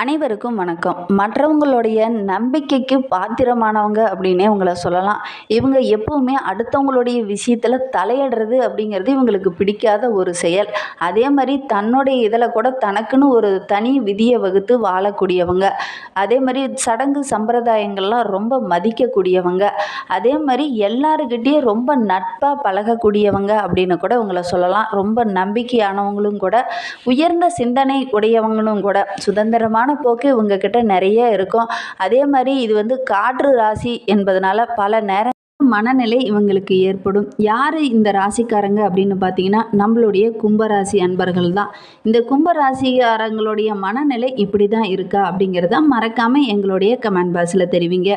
அனைவருக்கும் வணக்கம். மற்றவங்களுடைய நம்பிக்கைக்கு பாத்திரமானவங்க அப்படின்னே உங்களை சொல்லலாம். இவங்க எப்பவுமே அடுத்தவங்களுடைய விஷயத்தில் தலையிடுறது அப்படிங்கிறது இவங்களுக்கு பிடிக்காத ஒரு செயல். அதே மாதிரி தன்னுடைய இதில் கூட தனக்குன்னு ஒரு தனி விதியை வகுத்து வாழக்கூடியவங்க. அதே மாதிரி சடங்கு சம்பிரதாயங்கள்லாம் ரொம்ப மதிக்கக்கூடியவங்க. அதே மாதிரி எல்லாருக்கிட்டேயும் ரொம்ப நட்பாக பழகக்கூடியவங்க அப்படின்னு கூட இவங்களை சொல்லலாம். ரொம்ப நம்பிக்கையானவங்களும் கூட உயர்ந்த சிந்தனை உடையவங்களும் கூட சுதந்திரமான போக்கு இவங்கக்கிட்ட நிறைய இருக்கும். அதே மாதிரி இது வந்து காற்று ராசி என்பதனால பல நேரம் மனநிலை இவங்களுக்கு ஏற்படும். யார் இந்த ராசிக்காரங்க அப்படின்னு பார்த்தீங்கன்னா நம்மளுடைய கும்பராசி அன்பர்கள் தான். இந்த கும்பராசிக்காரங்களுடைய மனநிலை இப்படி தான் இருக்கா அப்படிங்கிறத மறக்காமல் எங்களுடைய கமெண்ட் பாக்ஸில் தெரிவிங்க.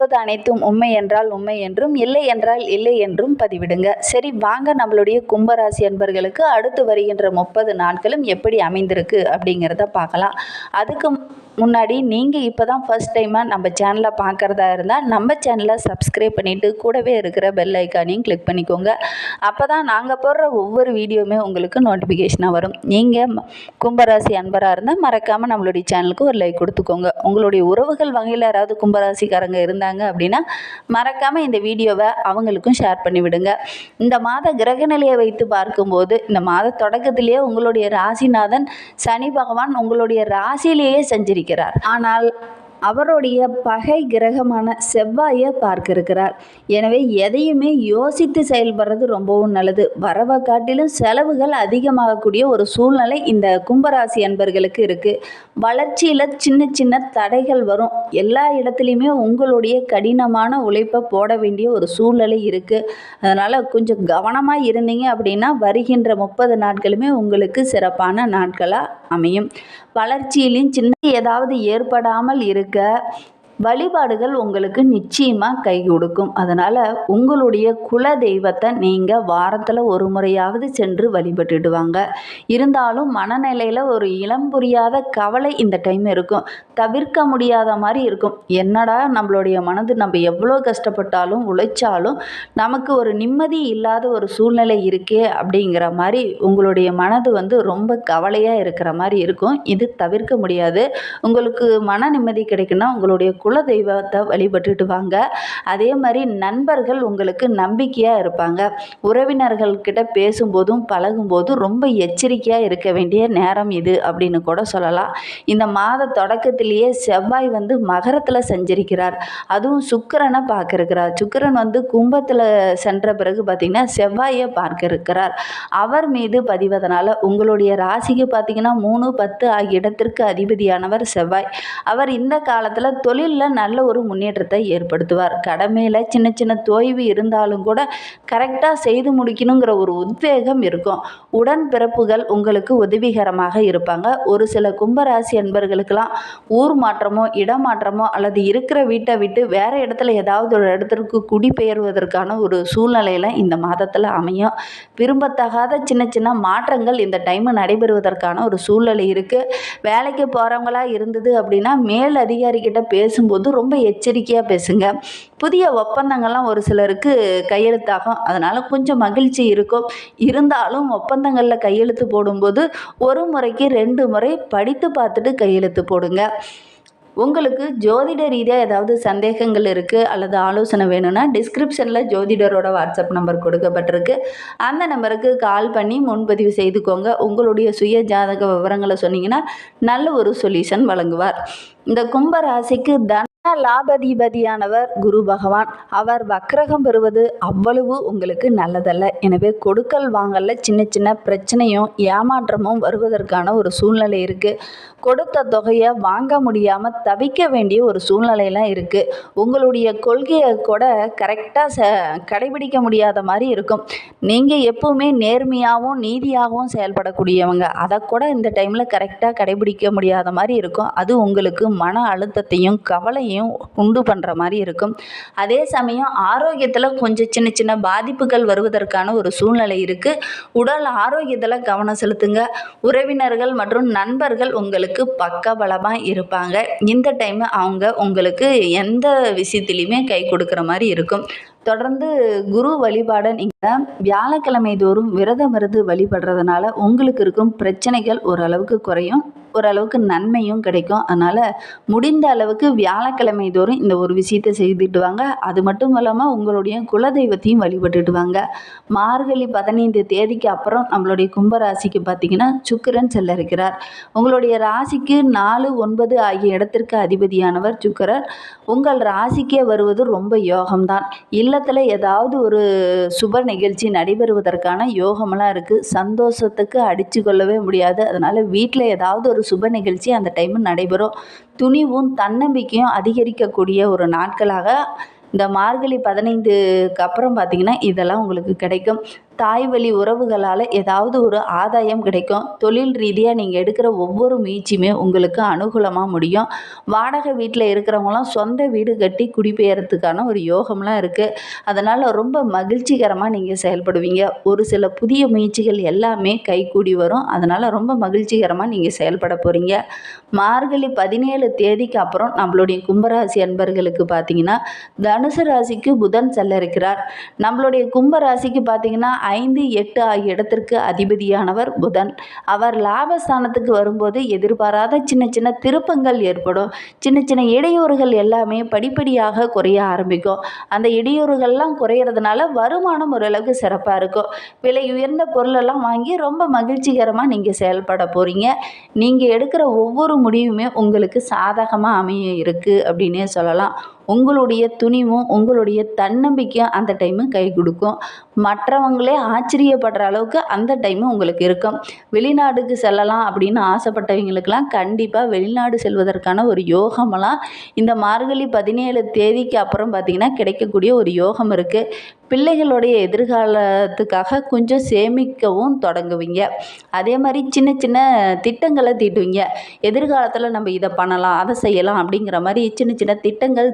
சொல்வது அனைத்தும் உண்மை என்றால் உண்மை என்றும் இல்லை என்றால் இல்லை என்றும் பதிவிடுங்க. சரி வாங்க நம்மளுடைய கும்பராசி அன்பர்களுக்கு அடுத்து வருகின்ற முப்பது நாட்களும் எப்படி அமைந்திருக்கு அப்படிங்கிறத பார்க்கலாம். அதுக்கு முன்னாடி நீங்கள் இப்போ தான் ஃபர்ஸ்ட் டைமாக நம்ம சேனலை பார்க்குறதா இருந்தால் நம்ம சேனலை சப்ஸ்கிரைப் பண்ணிவிட்டு கூடவே இருக்கிற பெல் ஐக்கானையும் கிளிக் பண்ணிக்கோங்க. அப்போ தான் நாங்கள் போடுற ஒவ்வொரு வீடியோவுமே உங்களுக்கு நோட்டிஃபிகேஷனாக வரும். நீங்கள் கும்பராசி அன்பராக இருந்தால் மறக்காமல் நம்மளுடைய சேனலுக்கு ஒரு லைக் கொடுத்துக்கோங்க. உங்களுடைய உறவுகள் வகையில் யாராவது கும்பராசிக்காரங்க இருந்தால் இருந்தாங்க அப்படின்னா மறக்காமல் இந்த வீடியோவை அவங்களுக்கும் ஷேர் பண்ணிவிடுங்க. இந்த மாத கிரக நிலையை வைத்து பார்க்கும்போது இந்த மாத தொடக்கத்திலேயே உங்களுடைய ராசிநாதன் சனி பகவான் உங்களுடைய ராசியிலேயே செஞ்சிருக்கிறார். ஆனால் அவருடைய பகை கிரகமான செவ்வாயை பார்க்க இருக்கிறார் எனவே எதையுமே யோசித்து செயல்படுறது ரொம்பவும் நல்லது. வரவை காட்டிலும் செலவுகள் அதிகமாகக்கூடிய ஒரு சூழ்நிலை இந்த கும்பராசி அன்பர்களுக்கு இருக்குது வளர்ச்சியில் சின்ன சின்ன தடைகள் வரும். எல்லா இடத்துலையுமே உங்களுடைய கடினமான உழைப்பை போட வேண்டிய ஒரு சூழ்நிலை இருக்குது அதனால் கொஞ்சம் கவனமாக இருந்தீங்க அப்படின்னா வருகின்ற முப்பது நாட்களுமே உங்களுக்கு சிறப்பான நாட்களாக அமையும். வளர்ச்சியிலையும் சின்ன ஏதாவது ஏற்படாமல் இருக்க வழிபாடுகள் உங்களுக்கு நிச்சயமாக கை கொடுக்கும். அதனால் உங்களுடைய குல தெய்வத்தை நீங்கள் வாரத்தில் ஒரு முறையாவது சென்று வழிபட்டுடுவாங்க. இருந்தாலும் மனநிலையில் ஒரு இளம் புரியாத கவலை இந்த டைம் இருக்கும். தவிர்க்க முடியாத மாதிரி இருக்கும். என்னடா நம்மளுடைய மனது நம்ம எவ்வளோ கஷ்டப்பட்டாலும் உழைச்சாலும் நமக்கு ஒரு நிம்மதி இல்லாத ஒரு சூழ்நிலை இருக்கே அப்படிங்கிற மாதிரி உங்களுடைய மனது வந்து ரொம்ப கவலையாக இருக்கிற மாதிரி இருக்கும். இது தவிர்க்க முடியாது. உங்களுக்கு மன நிம்மதி கிடைக்குன்னா உங்களுடைய குல தெய்வத்தை வழிபட்டுட்டு வாங்க அதே மாதிரி நண்பர்கள் உங்களுக்கு நம்பிக்கையாக இருப்பாங்க. உறவினர்கள்கிட்ட பேசும்போதும் பழகும்போதும் ரொம்ப எச்சரிக்கையாக இருக்க வேண்டிய நேரம் இது அப்படின்னு கூட சொல்லலாம். இந்த மாத தொடக்கத்திலேயே செவ்வாய் வந்து மகரத்தில் செஞ்சிருக்கிறார். அதுவும் சுக்கிரனை பார்க்க இருக்கிறார் சுக்கிரன் வந்து கும்பத்தில் சென்ற பிறகு பார்த்திங்கன்னா செவ்வாயை பார்க்க இருக்கிறார் அவர் மீது பதிவதனால உங்களுடைய ராசிக்கு பார்த்திங்கன்னா மூணு பத்து ஆகிய இடத்திற்கு அதிபதியானவர் செவ்வாய். அவர் இந்த காலத்தில் தொழில் தொழிலில் நல்ல ஒரு முன்னேற்றத்தை ஏற்படுத்துவார். கடமையில் சின்ன சின்ன தோய்வு இருந்தாலும் கூட கரெக்டாக செய்து முடிக்கணுங்கிற ஒரு உத்வேகம் இருக்கும். உடன் பிறப்புகள் உங்களுக்கு உதவிகரமாக இருப்பாங்க. ஒரு சில கும்பராசி அன்பர்களுக்கெல்லாம் ஊர் மாற்றமோ இடமாற்றமோ அல்லது இருக்கிற வீட்டை விட்டு வேறு இடத்துல ஏதாவது ஒரு இடத்திற்கு குடிபெயர்வதற்கான ஒரு சூழ்நிலையில் இந்த மாதத்தில் அமையும். விரும்பத்தகாத சின்ன சின்ன மாற்றங்கள் இந்த டைம் நடைபெறுவதற்கான ஒரு சூழ்நிலை இருக்குது வேலைக்கு போகிறவங்களா இருந்தது அப்படின்னா மேல் அதிகாரிகிட்ட பேசும்போது ரொம்ப எச்சரிக்கையாக பேசுங்க. புதிய ஒப்பந்தங்கள்லாம் ஒரு சிலருக்கு கையெழுத்தாகும். அதனால் கொஞ்சம் மகிழ்ச்சி இருக்கும். இருந்தாலும் ஒப்பந்தங்களில் கையெழுத்து போடும்போது ஒரு முறைக்கு ரெண்டு முறை படித்து பார்த்துட்டு கையெழுத்து போடுங்க. உங்களுக்கு ஜோதிட ரீதியாக ஏதாவது சந்தேகங்கள் இருக்குது அல்லது ஆலோசனை வேணும்னா டிஸ்கிரிப்ஷனில் ஜோதிடரோட வாட்ஸ்அப் நம்பர் கொடுக்கப்பட்டிருக்கு. அந்த நம்பருக்கு கால் பண்ணி முன்பதிவு செய்துக்கோங்க. உங்களுடைய சுய ஜாதக விவரங்களை சொன்னீங்கன்னா நல்ல ஒரு சொல்யூஷன் வழங்குவார். இந்த கும்ப ராசிக்கு தன லாபதிபதியானவர் குரு பகவான். அவர் வக்ரகம் பெறுவது அவ்வளவு உங்களுக்கு நல்லதல்ல. எனவே கொடுக்கல் வாங்கல சின்ன சின்ன பிரச்சனையும் ஏமாற்றமும் வருவதற்கான ஒரு சூழ்நிலை இருக்குது கொடுத்த தொகையை வாங்க முடியாமல் தவிக்க வேண்டிய ஒரு சூழ்நிலையெல்லாம் இருக்குது உங்களுடைய கொள்கையை கூட கரெக்டாக ச கடைபிடிக்க முடியாத மாதிரி இருக்கும். நீங்கள் எப்பவுமே நேர்மையாகவும் நீதியாகவும் செயல்படக்கூடியவங்க. அதை கூட இந்த டைமில் கரெக்டாக கடைபிடிக்க முடியாத மாதிரி இருக்கும். அது உங்களுக்கு மன அழுத்தத்தையும் கவலையும் உண்டு பண்ணுற மாதிரி இருக்கும். அதே சமயம் ஆரோக்கியத்தில் கொஞ்சம் சின்ன சின்ன பாதிப்புகள் வருவதற்கான ஒரு சூழ்நிலை இருக்குது உடல் ஆரோக்கியத்தில் கவனம் செலுத்துங்க. உறவினர்கள் மற்றும் நண்பர்கள் உங்களுக்கு பக்கபலமாக இருப்பாங்க. இந்த டைம் அவங்க உங்களுக்கு எந்த விஷயத்துலையுமே கை கொடுக்குற மாதிரி இருக்கும். தொடர்ந்து குரு வழிபாடை நீங்கள் வியாழக்கிழமை தோறும் விரதம் இருந்து வழிபடுறதுனால உங்களுக்கு இருக்கும் பிரச்சனைகள் ஓரளவுக்கு குறையும் ஓரளவுக்கு நன்மையும் கிடைக்கும். அதனால் முடிந்த அளவுக்கு வியாழக்கிழமை தோறும் இந்த ஒரு விஷயத்தை செய்துட்டு வாங்க. அது மட்டும் இல்லாமல் உங்களுடைய குலதெய்வத்தையும் வழிபட்டுட்டு வாங்க. மார்கழி பதினைந்து தேதிக்கு அப்புறம் நம்மளுடைய கும்பராசிக்கு பார்த்தீங்கன்னா சுக்கரன் செல்ல இருக்கிறார் உங்களுடைய ராசிக்கு நாலு ஒன்பது ஆகிய இடத்திற்கு அதிபதியானவர் சுக்கரர் உங்கள் ராசிக்கே வருவது ரொம்ப யோகம்தான். இல்லத்தில் ஏதாவது ஒரு சுப நிகழ்ச்சி நடைபெறுவதற்கான யோகமெல்லாம் இருக்குது சந்தோஷத்துக்கு அடித்து கொள்ளவே முடியாது. அதனால் வீட்டில் ஏதாவது ஒரு சுப நிகழ்ச்சி அந்த டைமு நடைபெறும். துணிவும் தன்னம்பிக்கையும் அதிகரிக்கக்கூடிய ஒரு நாட்களாக இந்த மார்கழி பதினைந்துக்கு அப்புறம் பார்த்திங்கன்னா இதெல்லாம் உங்களுக்கு கிடைக்கும். தாய் வழி உறவுகளால் ஏதாவது ஒரு ஆதாயம் கிடைக்கும். தொழில் ரீதியாக நீங்கள் எடுக்கிற ஒவ்வொரு முயற்சியுமே உங்களுக்கு அனுகூலமாக முடியும். வாடகை வீட்டில் இருக்கிறவங்களாம் சொந்த வீடு கட்டி குடிபெயர்றதுக்கான ஒரு யோகம்லாம் இருக்குது அதனால் ரொம்ப மகிழ்ச்சிகரமாக நீங்கள் செயல்படுவீங்க. ஒரு சில புதிய முயற்சிகள் எல்லாமே கைகூடி வரும். அதனால் ரொம்ப மகிழ்ச்சிகரமாக நீங்கள் செயல்பட போகிறீங்க மார்கழி பதினேழு தேதிக்கு அப்புறம் நம்மளுடைய கும்பராசி அன்பர்களுக்கு பார்த்தீங்கன்னா தனுசு ராசிக்கு புதன் செல்ல இருக்கிறார் நம்மளுடைய கும்பராசிக்கு பார்த்தீங்கன்னா ஐந்து எட்டு ஆகிய இடத்திற்கு அதிபதியானவர் புதன். அவர் லாபஸ்தானத்துக்கு வரும்போது எதிர்பாராத சின்ன சின்ன திருப்பங்கள் ஏற்படும். சின்ன சின்ன இடையூறுகள் எல்லாமே படிப்படியாக குறைய ஆரம்பிக்கும். அந்த இடையூறுகள்லாம் குறையிறதுனால வருமானம் ஓரளவுக்கு சிறப்பாக இருக்கும். விலை உயர்ந்த பொருளெல்லாம் வாங்கி ரொம்ப மகிழ்ச்சிகரமாக நீங்கள் செயல்பட போகிறீங்க நீங்கள் எடுக்கிற ஒவ்வொரு முடிவுமே உங்களுக்கு சாதகமாக அமைய இருக்குது அப்படின்னே சொல்லலாம். உங்களுடைய துணிவும் உங்களுடைய தன்னம்பிக்கையும் அந்த டைமு கை கொடுக்கும். மற்றவங்களே ஆச்சரியப்படுற அளவுக்கு அந்த டைமு உங்களுக்கு இருக்கும். வெளிநாடுக்கு செல்லலாம் அப்படின்னு ஆசைப்பட்டவங்களுக்கெல்லாம் கண்டிப்பாக வெளிநாடு செல்வதற்கான ஒரு யோகமெல்லாம் இந்த மார்கழி பதினேழு தேதிக்கு அப்புறம் பார்த்திங்கன்னா கிடைக்கக்கூடிய ஒரு யோகம் இருக்குது பிள்ளைகளுடைய எதிர்காலத்துக்காக கொஞ்சம் சேமிக்கவும் தொடங்குவீங்க. அதே மாதிரி சின்ன சின்ன திட்டங்களை தீட்டுவீங்க. எதிர்காலத்தில் நம்ம இதை பண்ணலாம் அதை செய்யலாம் அப்படிங்கிற மாதிரி சின்ன சின்ன திட்டங்கள்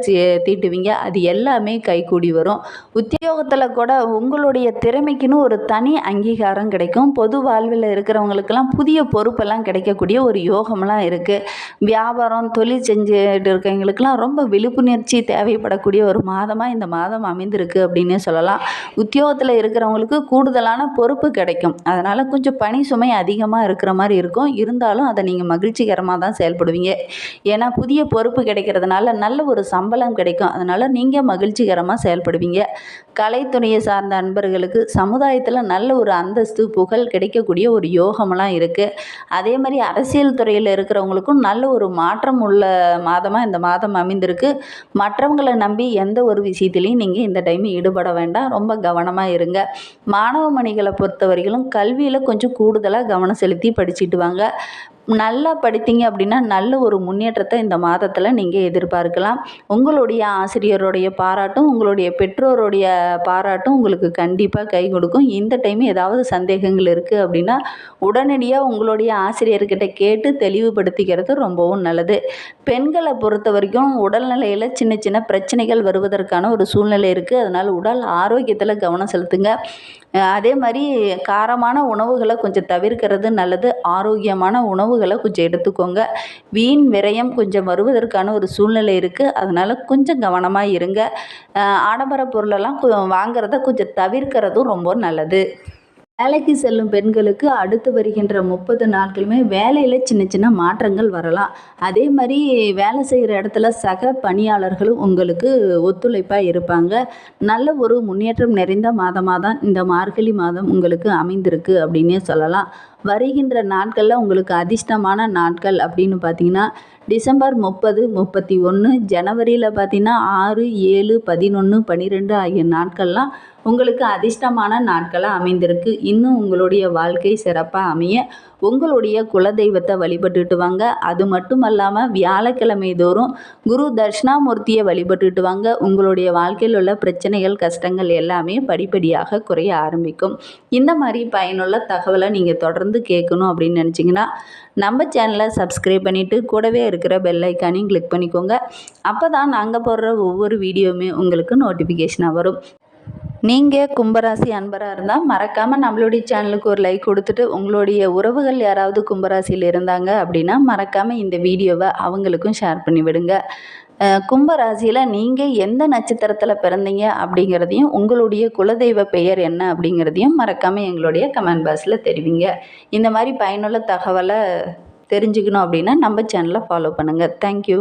தீட்டுவீங்க. அது எல்லாமே கைகூடி வரும். உத்தியோகத்தில் கூட உங்களுடைய திறமைக்குன்னு ஒரு தனி அங்கீகாரம் கிடைக்கும். பொது வாழ்வில் இருக்கிறவங்களுக்கெல்லாம் புதிய பொறுப்பெல்லாம் கிடைக்கக்கூடிய ஒரு யோகம்லாம் இருக்குது வியாபாரம் தொழில் செஞ்சுட்டு இருக்கவங்களுக்கெல்லாம் ரொம்ப விழிப்புணர்ச்சி தேவைப்படக்கூடிய ஒரு மாதமாக இந்த மாதம் அமைந்திருக்கு அப்படின்னே சொல்லலாம். சொல்லலாம். உத்தியோகத்தில் இருக்கிறவங்களுக்கு கூடுதலான பொறுப்பு கிடைக்கும். அதனால் கொஞ்சம் பணி சுமை அதிகமாக இருக்கிற மாதிரி இருக்கும். இருந்தாலும் அதை நீங்கள் மகிழ்ச்சிகரமாக தான் செயல்படுவீங்க. ஏன்னா புதிய பொறுப்பு கிடைக்கிறதுனால நல்ல ஒரு சம்பளம் கிடைக்கும். அதனால் நீங்கள் மகிழ்ச்சிகரமாக செயல்படுவீங்க. கலைத்துறையை சார்ந்த அன்பர்களுக்கு சமுதாயத்தில் நல்ல ஒரு அந்தஸ்து புகழ் கிடைக்கக்கூடிய ஒரு யோகமெல்லாம் இருக்குது அதே மாதிரி அரசியல் துறையில் இருக்கிறவங்களுக்கும் நல்ல ஒரு மாற்றம் உள்ள மாதமாக இந்த மாதம் அமைந்திருக்கு. மற்றவங்களை நம்பி எந்த ஒரு விஷயத்துலையும் நீங்கள் இந்த டைம் ஈடுபட வேண்டாம். வேண்டாம் ரொம்ப கவனமாக இருங்க. மாணவ மணிகளை பொறுத்த வரைக்கும் கல்வியில் கொஞ்சம் கூடுதலாக கவனம் செலுத்தி படிச்சுட்டு வாங்க. நல்லா படித்தீங்க அப்படின்னா நல்ல ஒரு முன்னேற்றத்தை இந்த மாதத்தில் நீங்கள் எதிர்பார்க்கலாம். உங்களுடைய ஆசிரியருடைய பாராட்டும் உங்களுடைய பெற்றோருடைய பாராட்டும் உங்களுக்கு கண்டிப்பாக கை கொடுக்கும். இந்த டைம் ஏதாவது சந்தேகங்கள் இருக்குது அப்படின்னா உடனடியாக உங்களுடைய ஆசிரியர்கிட்ட கேட்டு தெளிவுபடுத்திக்கிறது ரொம்பவும் நல்லது. பெண்களை பொறுத்த வரைக்கும் உடல்நிலையில் சின்ன சின்ன பிரச்சனைகள் வருவதற்கான ஒரு சூழ்நிலை இருக்குது அதனால் உடல் ஆரோக்கியத்தில் கவனம் செலுத்துங்க. அதே மாதிரி காரமான உணவுகளை கொஞ்சம் தவிர்க்கிறது நல்லது. ஆரோக்கியமான உணவு உணவுகளை கொஞ்சம் எடுத்துக்கோங்க. வீண் விரயம் கொஞ்சம் வருவதற்கான ஒரு சூழ்நிலை இருக்குது அதனால் கொஞ்சம் கவனமாக இருங்க. ஆடம்பர பொருளெல்லாம் வாங்குறத கொஞ்சம் தவிர்க்கிறதும் ரொம்ப நல்லது. வேலைக்கு செல்லும் பெண்களுக்கு அடுத்து வருகின்ற முப்பது நாட்களுமே வேலையில் சின்ன சின்ன மாற்றங்கள் வரலாம். அதே மாதிரி வேலை செய்கிற இடத்துல சக பணியாளர்களும் உங்களுக்கு ஒத்துழைப்பாக இருப்பாங்க. நல்ல ஒரு முன்னேற்றம் நிறைந்த மாதமாக தான் இந்த மார்கழி மாதம் உங்களுக்கு அமைந்திருக்கு அப்படின்னே சொல்லலாம். வருகின்ற நாட்களில் உங்களுக்கு அதிர்ஷ்டமான நாட்கள் அப்படின்னு பார்த்தீங்கன்னா டிசம்பர் முப்பது முப்பத்தி ஒன்று ஜனவரியில் பார்த்தீங்கன்னா ஆறு ஏழு பதினொன்று பன்னிரெண்டு ஆகிய நாட்கள்லாம் உங்களுக்கு அதிர்ஷ்டமான நாட்களாக அமைந்திருக்கு. இன்னும் உங்களுடைய வாழ்க்கை சிறப்பாக அமைய உங்களுடைய குலதெய்வத்தை வழிபட்டுட்டு வாங்க. அது மட்டும் அல்லாமல் வியாழக்கிழமை தோறும் குரு தட்சிணாமூர்த்தியை வழிபட்டுட்டு வாங்க. உங்களுடைய வாழ்க்கையில் உள்ள பிரச்சனைகள் கஷ்டங்கள் எல்லாமே படிப்படியாக குறைய ஆரம்பிக்கும். இந்த மாதிரி பயனுள்ள தகவலை நீங்கள் தொடர்ந்து கேட்கணும் அப்படின்னு நினச்சிங்கன்னா நம்ம சேனலை சப்ஸ்கிரைப் பண்ணிவிட்டு கூடவே இருக்கிற பெல் ஐக்கானையும் கிளிக் பண்ணிக்கோங்க. அப்போ தான் நாங்கள் போடுற ஒவ்வொரு வீடியோவுமே உங்களுக்கு நோட்டிஃபிகேஷனாக வரும். நீங்கள் கும்பராசி அன்பராக இருந்தால் மறக்காமல் நம்மளுடைய சேனலுக்கு ஒரு லைக் கொடுத்துட்டு உங்களுடைய உறவுகள் யாராவது கும்பராசியில் இருந்தாங்க அப்படின்னா மறக்காமல் இந்த வீடியோவை அவங்களுக்கும் ஷேர் பண்ணிவிடுங்க. கும்ப கும்பராசியில் நீங்கள் எந்த நட்சத்திரத்தில் பிறந்தீங்க அப்படிங்கிறதையும் உங்களுடைய குலதெய்வ பெயர் என்ன அப்படிங்கிறதையும் மறக்காமல் எங்களுடைய கமெண்ட் பாக்ஸில் தெரிவிங்க. இந்த மாதிரி பயனுள்ள தகவலை தெரிஞ்சுக்கணும் அப்படின்னா நம்ம சேனலை ஃபாலோ பண்ணுங்கள் தேங்க்யூ